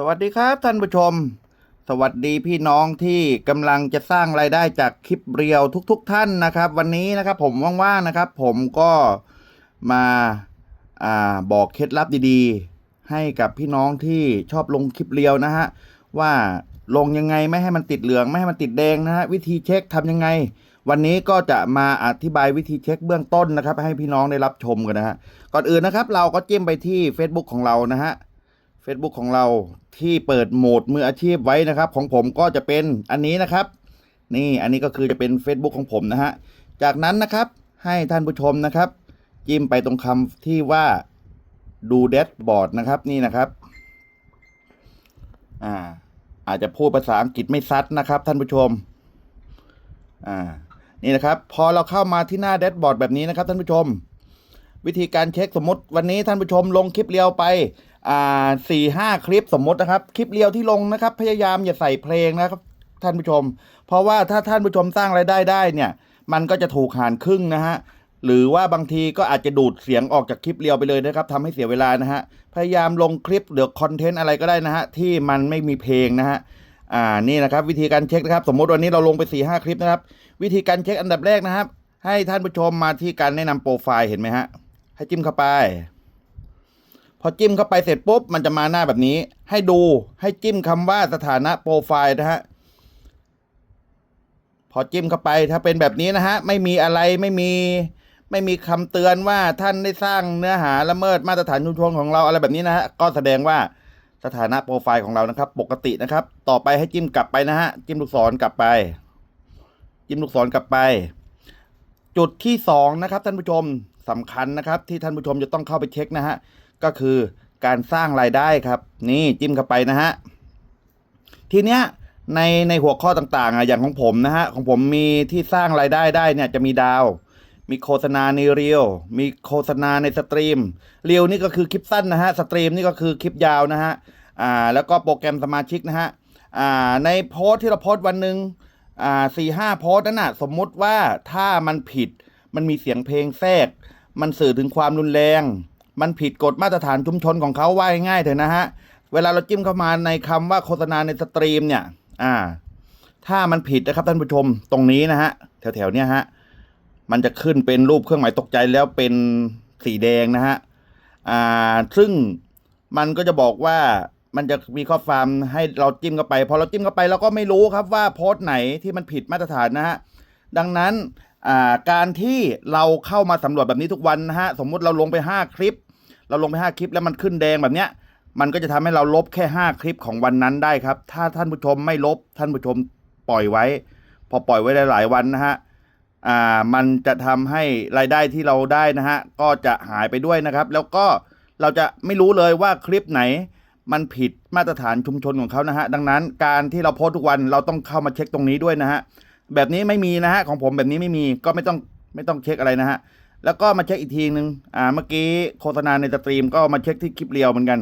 สวัสดีครับท่านผู้ชม สวัสดีพี่น้องที่กำลังจะสร้างรายได้จากคลิปเรียวทุกๆทท่านนะครับ วันนี้นะครับผมว่างๆนะครับ ผมก็มาอาบอกเคล็ดลับดีๆ ให้กับพี่น้องที่ชอบลงคลิปเรียวนะฮะว่าลงยังไงไม่ให้มันติดเหลืองไม่ให้มันติดแดงนะฮะวิธีเช็คทำยังไง วันนี้ก็จะมาอธิบายวิธีเช็คเบื้องต้นนะครับ ให้พี่น้องได้รับชมกันนะฮะก่อนอื่นนะครับ เราก็จิ้มไปที่ Facebook ของเรานะฮะ Facebook ของเราที่เปิดโหมดมืออาชีพไว้นะครับ ของผมก็จะเป็นอันนี้นะครับ นี่อันนี้ก็คือจะเป็น Facebook ของผมนะฮะจากนั้นนะครับให้ท่านผู้ชมนะครับ จิ้มไปตรงคำที่ว่าดูแดชบอร์ดนะครับนี่นะครับอ่าอาจจะพูดภาษาอังกฤษไม่ซัดนะครับ ท่านผู้ชมอ่านี่นะครับ พอเราเข้ามาที่หน้าแดชบอร์ดแบบนี้นะครับ ท่านผู้ชม วิธีการเช็คสมมติวันนี้ท่านผู้ชมลงคลิปเรียวไป อ่าสี่ห้าคลิปสมมตินะครับ คลิปเรียวที่ลงนะครับ พยายามอย่าใส่เพลงนะครับ ท่านผู้ชม เพราะว่าถ้าท่านผู้ชมสร้างรายได้ได้เนี่ย มันก็จะถูกหารครึ่งนะฮะหรือว่าบางทีก็อาจจะดูดเสียงออกจากคลิปเรียวไปเลยนะครับทำให้เสียเวลานะฮะพยายามลงคลิปหรือคอนเทนต์อะไรก็ได้นะฮะที่มันไม่มีเพลงนะฮะอ่านี่นะครับ วิธีการเช็คนะครับ สมมติวันนี้เราลงไป4ี่ห้าคลิปนะครับ วิธีการเช็คอันดับแรกนะครับ ให้ท่านผู้ชมมาที่การแนะนำโปรไฟล์เห็นไหมฮะให้จิ้มเข้าไป พอจิ้มเข้าไปเสร็จปุ๊บมันจะมาหน้าแบบนี้ ให้ดูให้จิ้มคำว่าสถานะโปรไฟล์นะฮะพอจิ้มเข้าไปถ้าเป็นแบบนี้นะฮะไม่มีอะไรไม่มีไม่มีคำเตือนว่าท่านได้สร้างเนื้อหาละเมิดมาตรฐานชุมชนของเราอะไรแบบนี้นะฮะก็แสดงว่าสถานะโปรไฟล์ของเรานะครับ ปกตินะครับ ต่อไปให้จิ้มกลับไปนะฮะจิ้มลูกศรกลับไป จิ้มลูกศรกลับไป จุดที่สองนะครับท่านผู้ชมสำคัญนะครับ ที่ท่านผู้ชมจะต้องเข้าไปเช็คนะฮะ ก็คือการสร้างรายได้ครับ นี่จิ้มเข้าไปนะฮะทีเนี้ยในในหัวข้อต่างๆอะอย่างของผมนะฮะของผมมีที่สร้างรายได้ได้เนี่ยจะมีดาว มีโฆษณาในเรียวมีโฆษณาในสตรีมเรียวนี่ก็คือคลิปสั้นนะฮะสตรีมนี่ก็คือคลิปยาวนะฮะอ่าแล้วก็โปรแกรมสมาชิกนะฮะอ่าในโพสต์ที่เราโพสต์วันหนึ่งอ่าสี่ห้าโพสต์นั้นน่ะสมมุติว่าถ้ามันผิดมันมีเสียงเพลงแทรก มันสื่อถึงความรุนแรง มันผิดกฎมาตรฐานชุมชนของเขาว่าง่ายเถอะนะฮะ เวลาเราจิ้มเข้ามาในคำว่าโฆษณาในสตรีมเนี่ย อ่า ถ้ามันผิดนะครับท่านผู้ชมตรงนี้นะฮะ แถวๆเนี้ยฮะ มันจะขึ้นเป็นรูปเครื่องหมายตกใจแล้วเป็นสีแดงนะฮะ อ่า ซึ่งมันก็จะบอกว่ามันจะมีข้อความให้เราจิ้มเข้าไป พอเราจิ้มเข้าไปเราก็ไม่รู้ครับว่าโพสต์ไหนที่มันผิดมาตรฐานนะฮะ ดังนั้นการที่เราเข้ามาสำรวจแบบนี้ทุกวันนะฮะ สมมุติเราลงไป 5 คลิป เราลงไป 5 คลิปแล้วมันขึ้นแดงแบบเนี้ย มันก็จะทำให้เราลบแค่ 5 คลิปของวันนั้นได้ครับ ถ้าท่านผู้ชมไม่ลบท่านผู้ชมปล่อยไว้ พอปล่อยไว้หลาย ๆ วันนะฮะอ่ามันจะทำให้รายได้ที่เราได้นะฮะก็จะหายไปด้วยนะครับ แล้วก็เราจะไม่รู้เลยว่าคลิปไหนมันผิดมาตรฐานชุมชนของเขานะฮะ ดังนั้นการที่เราโพสทุกวันเราต้องเข้ามาเช็คตรงนี้ด้วยนะฮะ แบบนี้ไม่มีนะฮะ ของผมแบบนี้ไม่มีก็ไม่ต้องไม่ต้องเช็คอะไรนะฮะ แล้วก็มาเช็คอีกทีนึง อ่า เมื่อกี้โฆษณาในสตรีมก็มาเช็คที่คลิปเรียวเหมือนกัน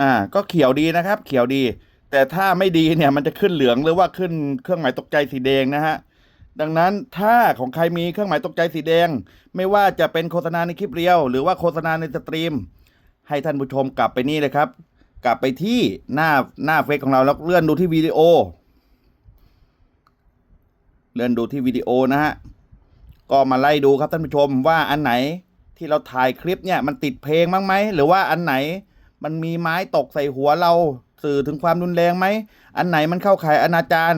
อ่า ก็เขียวดีนะครับ เขียวดี แต่ถ้าไม่ดีเนี่ย มันจะขึ้นเหลืองหรือว่าขึ้นเครื่องหมายตกใจสีแดงนะฮะ ดังนั้นถ้าของใครมีเครื่องหมายตกใจสีแดง ไม่ว่าจะเป็นโฆษณาในคลิปเรียว หรือว่าโฆษณาในสตรีม ให้ท่านผู้ชมกลับไปนี่เลยครับ กลับไปที่หน้าหน้าเฟซของเราแล้วเลื่อนดูที่วิดีโอ เลื่อนดูที่วิดีโอนะฮะ ก็มาไล่ดูครับท่านผู้ชมว่าอันไหนที่เราถ่ายคลิปเนี่ยมันติดเพลงบ้างไหม หรือว่าอันไหนมันมีไม้ตกใส่หัวเราสื่อถึงความรุนแรงไหม อันไหนมันเข้าข่ายอนาจาร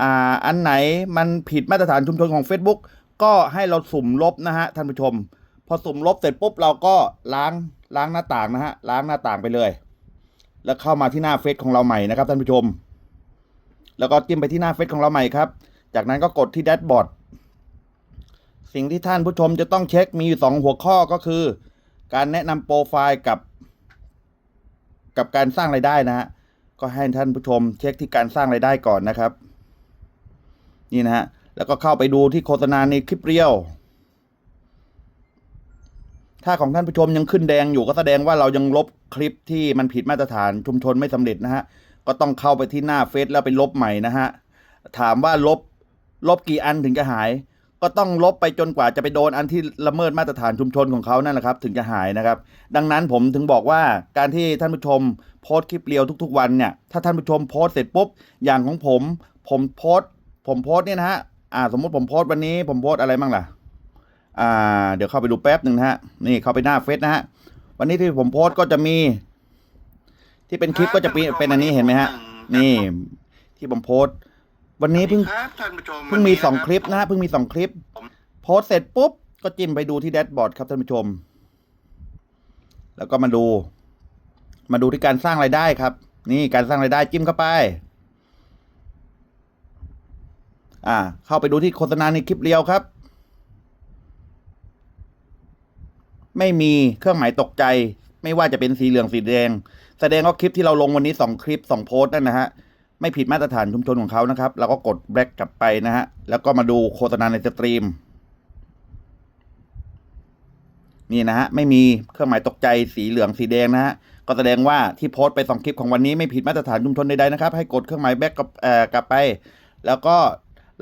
อ่าอันไหนมันผิดมาตรฐานชุมชนของ Facebook ก็ให้เราสุ่มลบนะฮะท่านผู้ชม พอสุ่มลบเสร็จปุ๊บเราก็ล้างล้างหน้าต่างนะฮะล้างหน้าต่างไปเลย แล้วเข้ามาที่หน้าเฟซของเราใหม่นะครับท่านผู้ชม แล้วก็จิ้มไปที่หน้าเฟซของเราใหม่ครับ จากนั้นก็กดที่แดชบอร์ดสิ่งที่ท่านผู้ชมจะต้องเช็คมีอยู่สองหัวข้อก็คือ การแนะนำโปรไฟล์กับ กับการสร้างรายได้นะฮะก็ให้ท่านผู้ชมเช็คที่การสร้างรายได้ก่อนนะครับ นี่นะฮะแล้วก็เข้าไปดูที่โฆษณาในคลิปเรียว ถ้าของท่านผู้ชมยังขึ้นแดงอยู่ก็แสดงว่าเรายังลบคลิปที่มันผิดมาตรฐานชุมชนไม่สำเร็จนะฮะก็ต้องเข้าไปที่หน้าเฟซแล้วไปลบใหม่นะฮะถามว่าลบ ลบกี่อันถึงจะหาย ก็ต้องลบไปจนกว่าจะไปโดนอันที่ละเมิดมาตรฐานชุมชนของเขานั่นแหละครับ ถึงจะหายนะครับ ดังนั้นผมถึงบอกว่าการที่ท่านผู้ชมโพสต์คลิปเรียวทุก ๆ วันเนี่ยถ้าท่านผู้ชมโพสต์เสร็จปุ๊บอย่างของผม ผมโพสต์ ผมโพสต์เนี่ยนะฮะอ่า สมมติผมโพสต์วันนี้ ผมโพสต์อะไรบ้างล่ะอ่าเดี๋ยวเข้าไปดูแป๊บหนึ่งนะฮะนี่เข้าไปหน้าเฟซนะฮะวันนี้ที่ผมโพสต์ก็จะมี ที่เป็นคลิปก็จะเป็นเป็นอันนี้เห็นไหมฮะนี่ที่ผมโพสต์ วันนี้เพิ่งครับท่านผู้ชมเพิ่งมีสองคลิปนะฮะเพิ่งมีสองคลิป โพสต์เสร็จปุ๊บ ก็จิ้มไปดูที่แดชบอร์ดครับท่านผู้ชม แล้วก็มาดู มาดูที่การสร้างรายได้ครับ นี่การสร้างรายได้จิ้มเข้าไป อ่า เข้าไปดูที่โฆษณาในคลิปเรียวครับ ไม่มีเครื่องหมายตกใจ ไม่ว่าจะเป็นสีเหลืองสีแดง แสดงว่าคลิปที่เราลงวันนี้สองคลิปสองโพสต์นั่นนะฮะ ไม่ผิดมาตรฐานชุมชนของเขานะครับ เราก็กดแบล็กกลับไปนะฮะ แล้วก็มาดูโฆษณาในสตรีม นี่นะฮะ ไม่มีเครื่องหมายตกใจสีเหลืองสีแดงนะฮะ ก็แสดงว่าที่โพสต์ไปสองคลิปของวันนี้ไม่ผิดมาตรฐานชุมชนใดๆนะครับ ให้กดเครื่องหมายแบ็กกับเอ่อกลับไป แล้วก็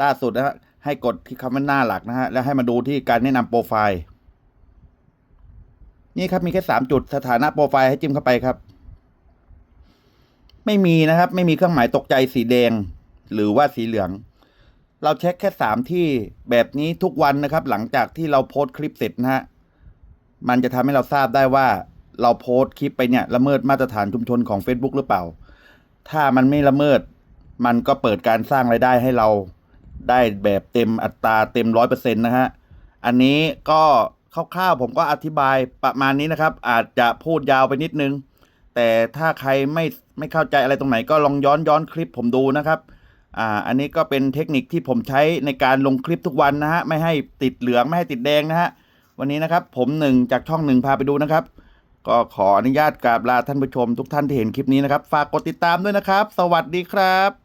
ล่าสุดนะฮะ ให้กดที่คำว่าหน้าหลักนะฮะ แล้วให้มาดูที่การแนะนำโปรไฟล์ นี่ครับ มีแค่สามจุด สถานะโปรไฟล์ให้จิ้มเข้าไปครับ ไม่มีนะครับ ไม่มีเครื่องหมายตกใจสีแดง หรือว่าสีเหลือง เราเช็คแค่สามที่แบบนี้ทุกวันนะครับ หลังจากที่เราโพสต์คลิปเสร็จนะฮะมันจะทำให้เราทราบได้ว่า เราโพสต์คลิปไปเนี่ยละเมิดมาตรฐานชุมชนของ Facebook หรือเปล่า ถ้ามันไม่ละเมิด มันก็เปิดการสร้างรายได้ให้เราได้แบบเต็มอัตราเต็มร้อยเปอร์เซ็นต์นะฮะ อันนี้ก็คร่าวๆผมก็อธิบายประมาณนี้นะครับ อาจจะพูดยาวไปนิดนึง แต่ถ้าใครไม่ไม่เข้าใจอะไรตรงไหนก็ลองย้อนย้อนคลิปผมดูนะครับ อ่า อันนี้ก็เป็นเทคนิคที่ผมใช้ในการลงคลิปทุกวันนะฮะ ไม่ให้ติดเหลืองไม่ให้ติดแดงนะฮะ วันนี้นะครับผมหนึ่งจากช่องหนึ่งพาไปดูนะครับ ก็ขออนุญาตกราบลาท่านผู้ชมทุกท่านที่เห็นคลิปนี้นะครับ ฝากกดติดตามด้วยนะครับ สวัสดีครับ